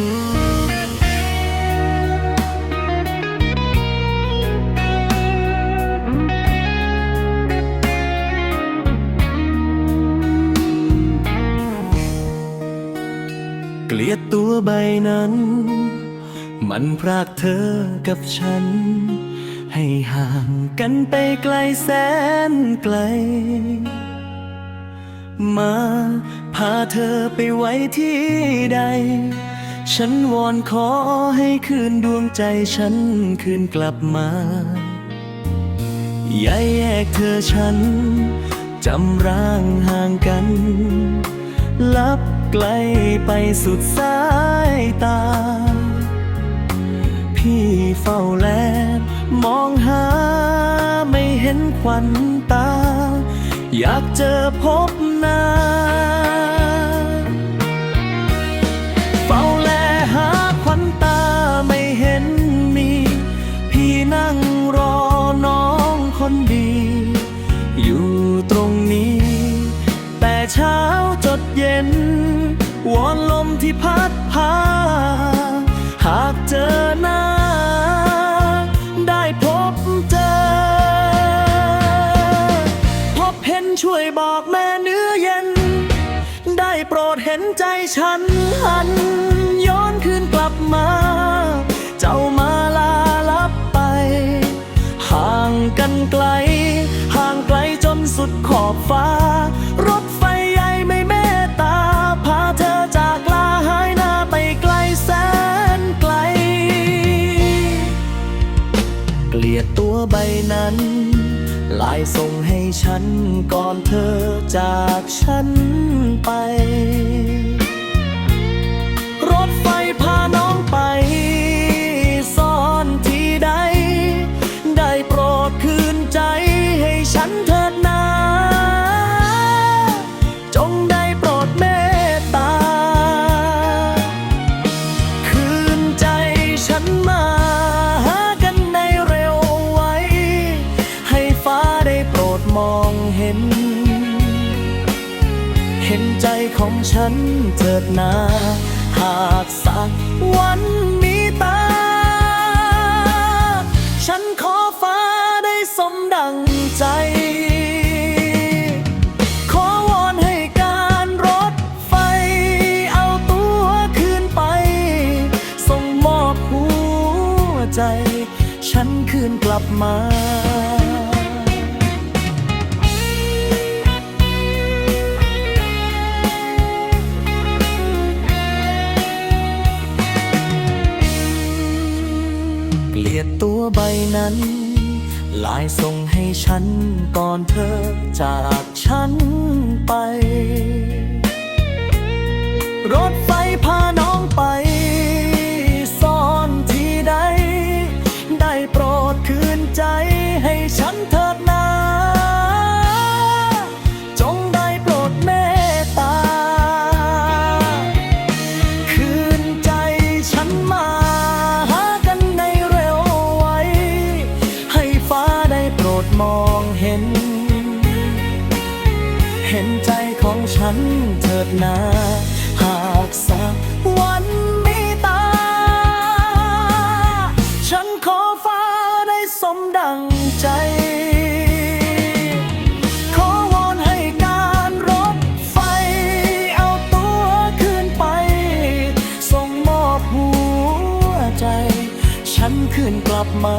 เกลียดตัวใบนั้น มันพรากเธอกับฉัน ให้ห่างกันไปไกลแสนไกล มาพาเธอไปไว้ที่ใด ฉันวอนขอให้คืนดวงใจฉันคืนกลับมาอย่าแยกเธอฉัน จำร่างห่างกัน ลับไกลไปสุดสายตา พี่เฝ้าแลมองหาไม่เห็นควันตา อยากเจอพบหน้า โปรดเห็นใจฉันหัน ย้อนคืนกลับมา เจ้ามาลาลับไป ห่างกันไกล ห่างไกลจนสุดขอบฟ้า รถไฟใหญ่ไม่เมตตา พาเธอจากลาหายหน้าไปไกลแสนไกล เกลียดตัวใบนั้น ลายส่งให้ฉันก่อนเธอจากฉันไป มองเห็น เห็นใจของฉันเถิดนา หากสักวันมีตา ฉันขอฟ้าได้สมดังใจขอวอนให้การรถไฟเอาตัวคืนไปส่งมอบหัวใจ ฉันคืนกลับมา ลายส่งให้ฉันก่อนเธอจากฉันไป รถไฟพาน้อง นเถิดนาหากสักวันมีตา ฉันขอฟ้าได้สมดังใจ ขอวอนให้การรถไฟ เอาตัวคืนไป ส่งมอบหัวใจ ฉันคืนกลับมา